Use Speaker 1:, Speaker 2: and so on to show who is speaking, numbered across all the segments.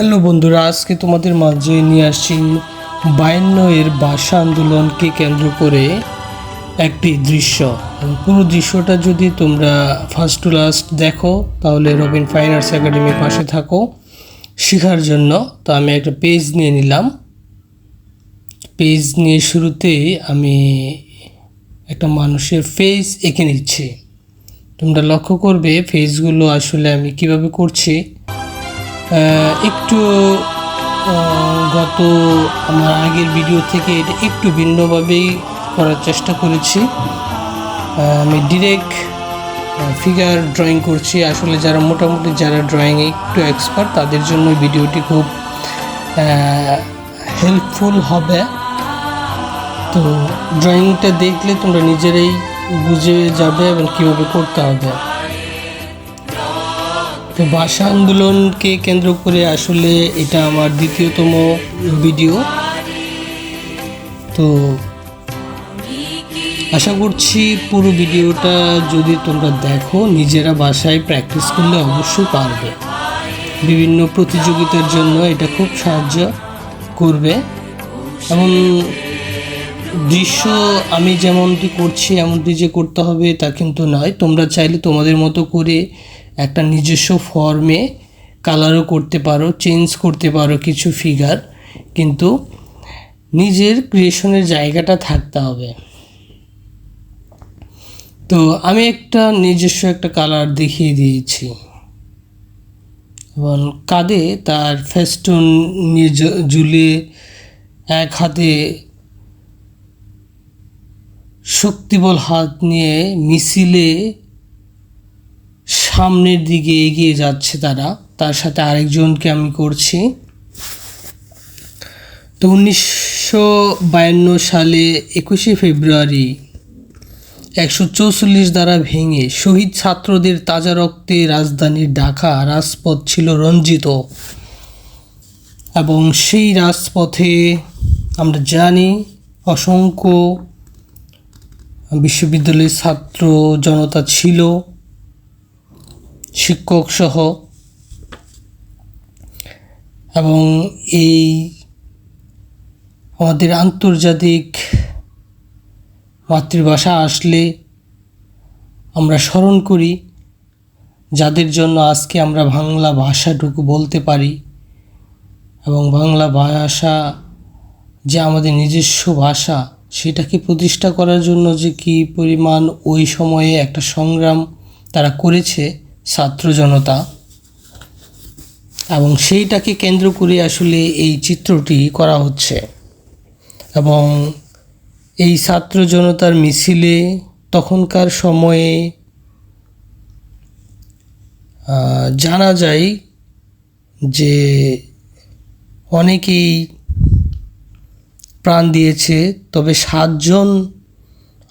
Speaker 1: Hello বন্ধুরা, আজকে তোমাদের মাঝে নিয়ে আসছি বায়ান্ন এর ভাষা আন্দোলনকে কেন্দ্র করে একটি দৃশ্য। পুরো দৃশ্যটা যদি তোমরা ফার্স্ট টু লাস্ট দেখো, তাহলে রবিন ফাইন আর্টস একাডেমির পাশে থাকো। শেখার জন্য তো আমি একটা পেজ নিয়ে নিলাম। পেজ নিয়ে শুরুতেই আমি একটা মানুষের ফেস এঁকে নিচ্ছি। তোমরা লক্ষ্য করবে ফেসগুলো আসলে আমি কীভাবে করছি? একটু গত আমার আগের ভিডিও থেকে এটা একটু ভিন্নভাবেই করার চেষ্টা করেছি। আমি ডিরেক্ট ফিগার ড্রয়িং করছি। আসলে যারা মোটামুটি যারা ড্রয়িংয়ে একটু এক্সপার্ট তাদের জন্য ভিডিওটি খুব হেল্পফুল হবে। তো ড্রয়িংটা দেখলে তোমরা নিজেরাই বুঝে যাবে এবং কীভাবে করতে হবে। তো ভাষা আন্দোলনকে কেন্দ্র করে আসলে এটা আমার দ্বিতীয়তম ভিডিও। তো আশা করছি পুরো ভিডিওটা যদি তোমরা দেখো, নিজেরা বাসায় প্র্যাকটিস করলে অবশ্যই পারবে। বিভিন্ন প্রতিযোগিতার জন্য এটা খুব সাহায্য করবে। এবং দৃশ্য আমি যেমনটি করছি, এমনটি যে করতে হবে তা কিন্তু নয়। তোমরা চাইলে তোমাদের মতো করে একটা নিজস্ব ফর্মে কালারও করতে পারো চেঞ্জ করতে পারো কিছু ফিগার কিন্তু নিজের ক্রিয়েশনের জায়গাটা থাকতে হবে। তো আমি একটা নিজস্ব একটা কালার দেখিয়ে দিয়েছি। এবং কাঁধে তার ফেস্টুন নিয়ে ঝুলিয়ে এক হাতে শক্তিবল হাত নিয়ে মিছিলে সামনের দিকে এগিয়ে যাচ্ছে তারা। তার সাথে আরেকজনকে আমি করছি। তো উনিশশো বায়ান্ন সালে একুশে ফেব্রুয়ারি একশো চৌচল্লিশ দ্বারা ভেঙে শহীদ ছাত্রদের তাজা রক্তে রাজধানীর ঢাকা রাজপথ ছিল রঞ্জিত। এবং সেই রাজপথে আমরা জানি অসংখ্য বিশ্ববিদ্যালয়ের ছাত্র জনতা ছিল। শিক্ষক সহ এবং এই আমাদের আন্তর্জাতিক মাতৃভাষা আসলে আমরা স্মরণ করি, যাদের জন্য আজকে আমরা বাংলা ভাষাটুকু বলতে পারি এবং বাংলা ভাষা যে আমাদের নিজস্ব ভাষা, সেটাকে প্রতিষ্ঠা করার জন্য যে কি পরিমাণ ওই সময়ে একটা সংগ্রাম তারা করেছে ছাত্র জনতা। এবং সেইটাকে কেন্দ্র করে আসলে এই চিত্রটি করা হচ্ছে। এবং এই ছাত্র জনতার মিছিলে তখনকার সময়ে জানা যায় যে অনেকেই প্রাণ দিয়েছে, তবে সাতজন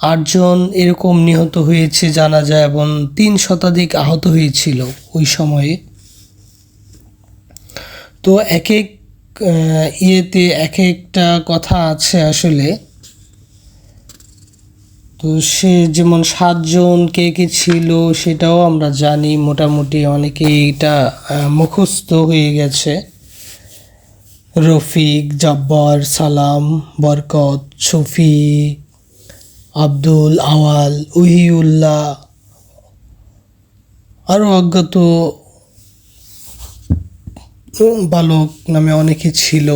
Speaker 1: আটজন এরকম নিহত হয়েছে জানা যায় এবং তিন শতাধিক আহত হয়েছিল ওই সময়ে। তো এক এক ইয়েতে এক একটা কথা আছে আসলে। তো সে যেমন সাতজন কে কে ছিল সেটাও আমরা জানি, মোটামুটি অনেকে এটা মুখস্থ হয়ে গেছে। রফিক, জব্বার, সালাম, বরকত, শফি আব্দুল আওয়াল উহিউল্লাহ আরও অজ্ঞাত বালক নামে অনেকে ছিল,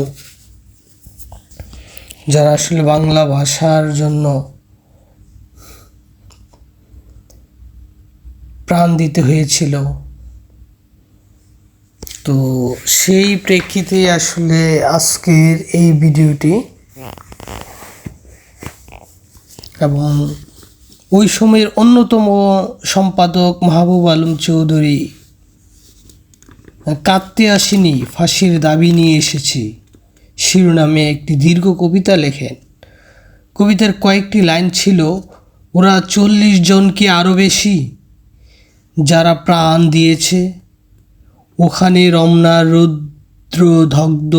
Speaker 1: যারা আসলে বাংলা ভাষার জন্য প্রাণ দিতে হয়েছিল। তো সেই প্রেক্ষিতে আসলে আজকের এই ভিডিওটি এবং ওই সময়ের অন্যতম সম্পাদক মাহবুব আলম চৌধুরী কাঁদতে আসেনি ফাঁসির দাবি নিয়ে এসেছি। শিরোনামে একটি দীর্ঘ কবিতা লেখেন। কবিতার কয়েকটি লাইন ছিল, ওরা চল্লিশ জন কি আরও বেশি, যারা প্রাণ দিয়েছে। ওখানে রমনা রুদ্র দগ্ধ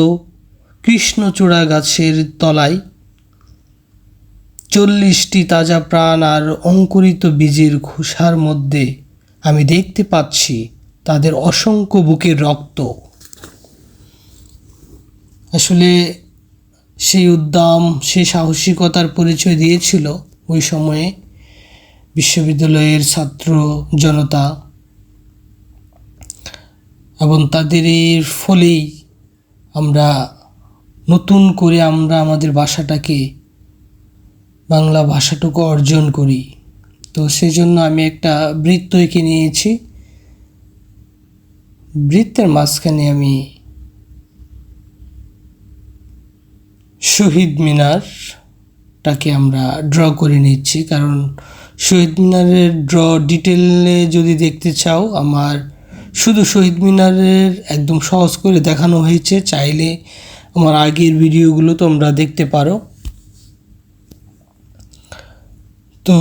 Speaker 1: কৃষ্ণচূড়া গাছের তলায় চল্লিশটি তাজা প্রাণ আর অঙ্কুরিত বীজের খোসার মধ্যে আমি দেখতে পাচ্ছি তাদের অসংখ্য বুকের রক্ত। আসলে সেই উদ্যম সেই সাহসিকতার পরিচয় দিয়েছিল ওই সময়ে বিশ্ববিদ্যালয়ের ছাত্র জনতা। এবং তাদের এর ফলেই আমরা, নতুন করে আমরা আমাদের ভাষাটাকে বাংলা ভাষাটুকু অর্জন করি। তো সেই জন্য আমি একটা বৃত্ত এঁকে নিয়েছি। বৃত্তের মাঝখানে আমি শহীদ মিনারটাকে আমরা ড্র করে নিচ্ছি। কারণ শহীদ মিনারের ড্র ডিটেলে যদি দেখতে চাও, আমার শুধু শহীদ মিনারের একদম সহজ করে দেখানো হয়েছে। চাইলে আমার আগের ভিডিওগুলো তোমরা দেখতে পারো। তো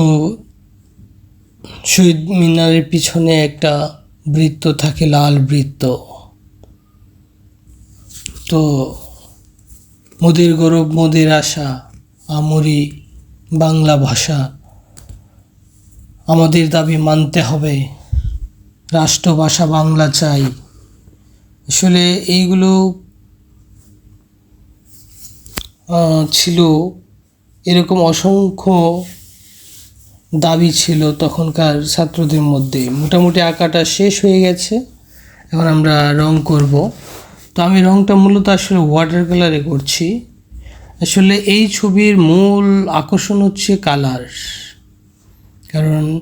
Speaker 1: শহীদ মিনারের পিছনে একটা বৃত্ত থাকে, লাল বৃত্ত। তো মোদের গৌরব, মোদের আশা, আমরি বাংলা ভাষা। আমাদের দাবি মানতে হবে, রাষ্ট্রভাষা বাংলা চাই। আসলে এইগুলো ছিল এরকম অসংখ্য দাবি ছিল তখনকার ছাত্রদের মধ্যে। মোটামুটি আঁকাটা শেষ হয়ে গেছে। এখন আমরা রং করব। তো আমি রংটা মূলত আসলে ওয়াটার কালারে করছি। আসলে এই ছবির মূল আকর্ষণ হচ্ছে কালার কারণ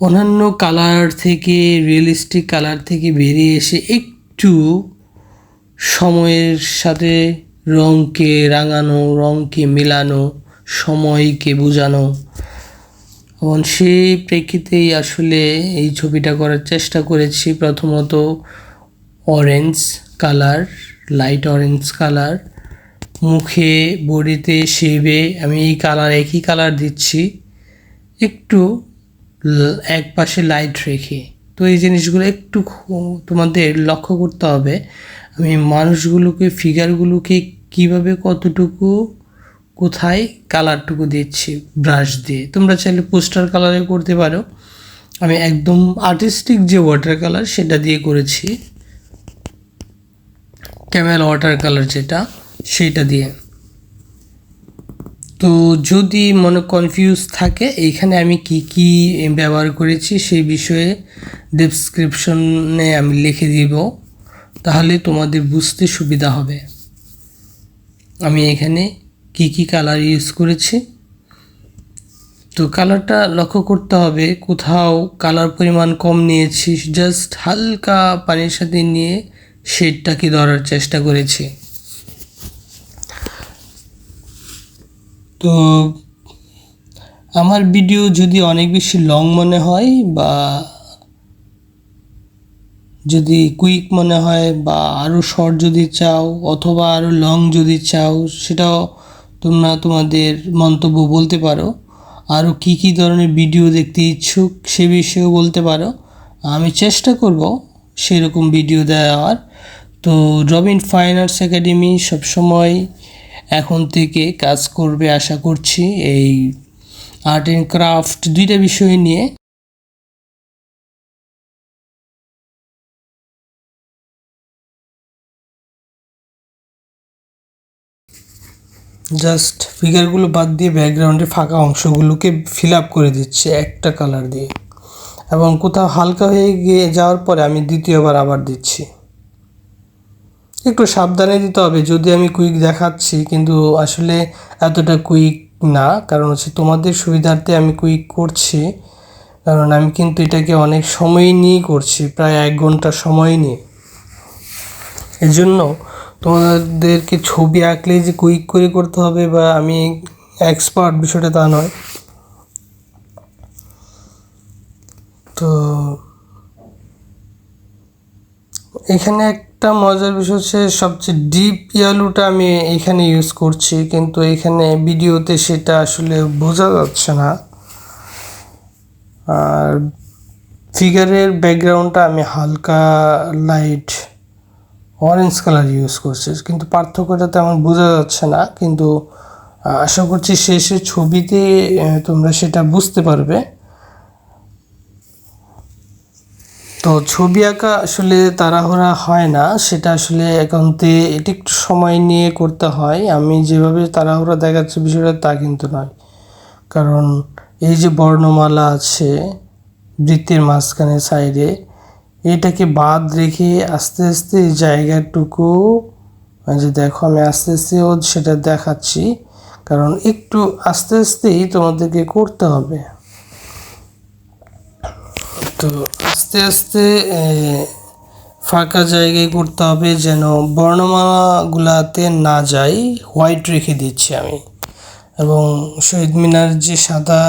Speaker 1: অন্যান্য কালার থেকে রিয়েলিস্টিক কালার থেকে বেরিয়ে এসে একটু সময়ের সাথে রঙকে রাঙানো রঙকে মেলানো, সময়কে বোঝানো এবং সেই প্রেক্ষিতেই আসলে এই ছবিটা করার চেষ্টা করেছি। প্রথমত orange colour light orange colour মুখে, বডিতে শেবে আমি এই কালার একই কালার দিচ্ছি। একটু এক পাশে লাইট রেখে। তো এই জিনিসগুলো একটু তোমাদের লক্ষ্য করতে হবে। আমি মানুষগুলোকে ফিগারগুলোকে কীভাবে কতটুকু কোথায় কালারটুকু দিচ্ছি ব্রাশ দিয়ে। তোমরা চাইলে পোস্টার কালারে করতে পারো। আমি একদম আর্টিস্টিক যে ওয়াটার কালার সেটা দিয়ে করেছি। ক্যামেল ওয়াটার কালার যেটা সেইটা দিয়ে। তো যদি মনে কনফিউজ থাকে, এইখানে আমি কি কি ব্যবহার করেছি সেই বিষয়ে ডেসক্রিপশনে আমি লিখে দিব। তাহলে তোমাদের বুঝতে সুবিধা হবে। আমি এখানে কি কি কালার ইউজ করেছি? তো কালারটা লক্ষ্য করতে হবে, কোথাও কালার পরিমাণ কম নিয়েছি জাস্ট হালকা পানির সাথে নিয়ে শেডটাকে ধরার চেষ্টা করেছি। তো আমার ভিডিও যদি অনেক বেশি লং মনে হয় বা যদি কুইক মনে হয় বা আরও শর্ট যদি চাও অথবা আরও লং যদি চাও, সেটাও তোমরা তোমাদের মন্তব্য বলতে পারো। আরও কী কী ধরনের ভিডিও দেখতে ইচ্ছুক সে বিষয়েও বলতে পারো। আমি চেষ্টা করব সেরকম ভিডিও দেওয়ার। তো রবিন ফাইন আর্টস একাডেমি সবসময় এখন থেকে কাজ করবে আশা করছি এই আর্ট অ্যান্ড ক্রাফট দুইটা বিষয় নিয়ে। জাস্ট ফিগারগুলো বাদ দিয়ে ব্যাকগ্রাউন্ডে ফাঁকা অংশগুলোকে ফিল আপ করে দিচ্ছে একটা কালার দিয়ে। এবং কোথাও হালকা হয়ে গিয়ে যাওয়ার পরে আমি দ্বিতীয়বার আবার দিচ্ছি। একটু সাবধানে দিতে হবে, যদি আমি কুইক দেখাচ্ছি, কিন্তু আসলে এতটা কুইক না, কারণ হচ্ছে তোমাদের সুবিধার্থে আমি কুইক করছি। কারণ আমি কিন্তু এটাকে অনেক সময় নিয়ে করছি, প্রায় এক ঘণ্টা সময় নিয়ে। এজন্য জন্য তোমাদেরকে ছবি আঁকলে যে কুইক করে করতে হবে বা আমি এক্সপার্ট বিষয়টা তা নয়। তো এখানে একটা মজার বিষয় হচ্ছে সবচেয়ে ডিপ ইয়ালুটা আমি এখানে ইউজ করছি, কিন্তু এখানে ভিডিওতে সেটা আসলে বোঝা যাচ্ছে না। আর ফিগারের ব্যাকগ্রাউন্ডটা আমি হালকা লাইট অরেঞ্জ কালার ইউজ করছি কিন্তু পার্থক্যটা তেমন বোঝা যাচ্ছে না, কিন্তু আশা করছি শেষে ছবিতে তোমরা সেটা বুঝতে পারবে। তো ছবি আঁকা আসলে তাড়াহুড়া হয় না, সেটা আসলে একান্তে এটি একটু সময় নিয়ে করতে হয়। আমি যেভাবে তাড়াহুড়া দেখাচ্ছি বিষয়টা তা কিন্তু নয়। কারণ এই যে বর্ণমালা আছে বৃত্তের মাঝখানে, সাইডে এটাকে বাদ রেখে আস্তে আস্তে জায়গাটুকু যে দেখো আমি আস্তে আস্তেও সেটা দেখাচ্ছি, কারণ একটু আস্তে আস্তেই তোমাদেরকে করতে হবে। তো আস্তে আস্তে ফাঁকা জায়গায় করতে হবে যেন বর্ণমালাগুলাতে না যাই, হোয়াইট রেখে দিচ্ছি আমি। এবং শহীদ মিনার যে সাদা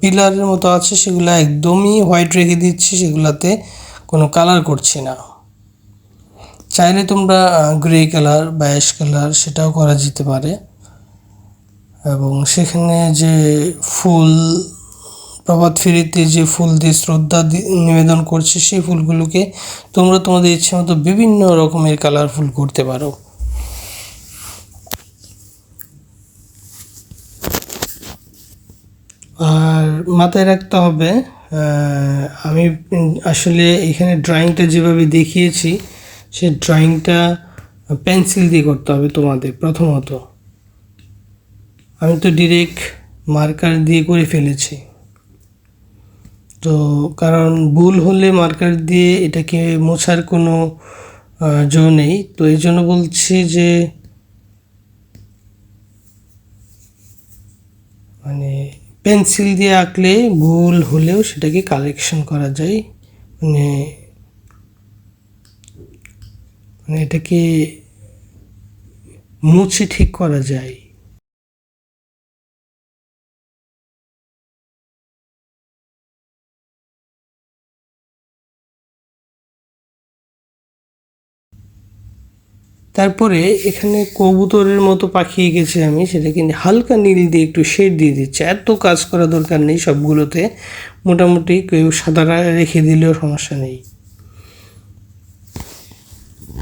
Speaker 1: পিলারের মতো আছে সেগুলো একদমই হোয়াইট রেখে দিচ্ছি, সেগুলাতে কোনো কালার করছি না। চাইলে তোমরা গ্রে কালার বা কালার সেটাও করা যেতে পারে। এবং সেখানে যে ফুল, প্রভাত ফেরিতে যে ফুল দিয়ে শ্রদ্ধা নিবেদন করছে, সেই ফুলগুলোকে তোমরা তোমাদের ইচ্ছে মতো বিভিন্ন রকমের কালারফুল করতে পারো। আর মাথায় রাখতে হবে আমি আসলে এখানে ড্রয়িংটা যেভাবে দেখিয়েছি, সে ড্রয়িংটা পেন্সিল দিয়ে করতে হবে তোমাদের প্রথমত। আমি তো ডিরেক্ট মার্কার দিয়ে করে ফেলেছি। তো কারণ ভুল হলে মার্কার দিয়ে এটাকে মোছার কোনো জো নেই। তো এই জন্য বলছি যে মানে পেন্সিল দিয়ে আঁকলে ভুল হলেও সেটাকে কালেকশন করা যায়। মানে মানে এটাকে মুছে ঠিক করা যায়। তারপরে এখানে কবুতরের মতো পাখি এঁকেছি আমি, সেটা কিন্তু হালকা নীল দিয়ে একটু শেড দিয়ে দিচ্ছে। এত কাজ করা দরকার নেই সবগুলোতে। মোটামুটি কেউ সাদা রেখে দিলেও সমস্যা নেই।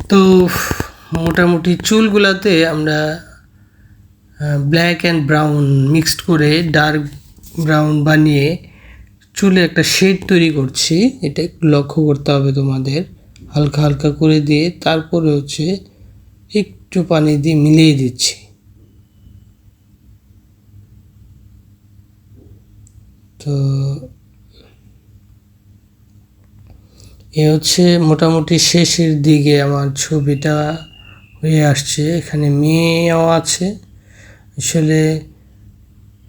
Speaker 1: তো মোটামুটি চুলগুলাতে আমরা ব্ল্যাক অ্যান্ড ব্রাউন মিক্সড করে ডার্ক ব্রাউন বানিয়ে চুলে একটা শেড তৈরি করছি। এটা একটু লক্ষ্য করতে হবে তোমাদের। হালকা হালকা করে দিয়ে তারপরে হচ্ছে একটু পানি দিয়ে মিলিয়ে দিচ্ছি। তো এ হচ্ছে মোটামুটি শেষের দিকে আমার ছবিটা হয়ে আসছে। এখানে মেয়েও আছে। আসলে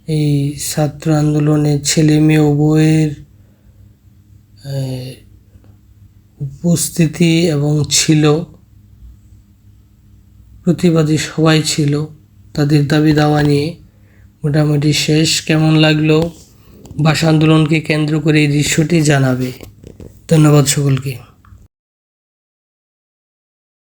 Speaker 1: এই ছাত্র আন্দোলনে ছেলে মেয়ে উভয়ের উপস্থিতি এবং ছিল। প্রতিবাদী সবাই ছিল। তাদের দাবি দাওয়া নিয়ে মোটামুটি শেষ। কেমন লাগল? ভাষা আন্দোলনকে কেন্দ্র করে এই দৃশ্যটি জানাবে। ধন্যবাদ সকলকে।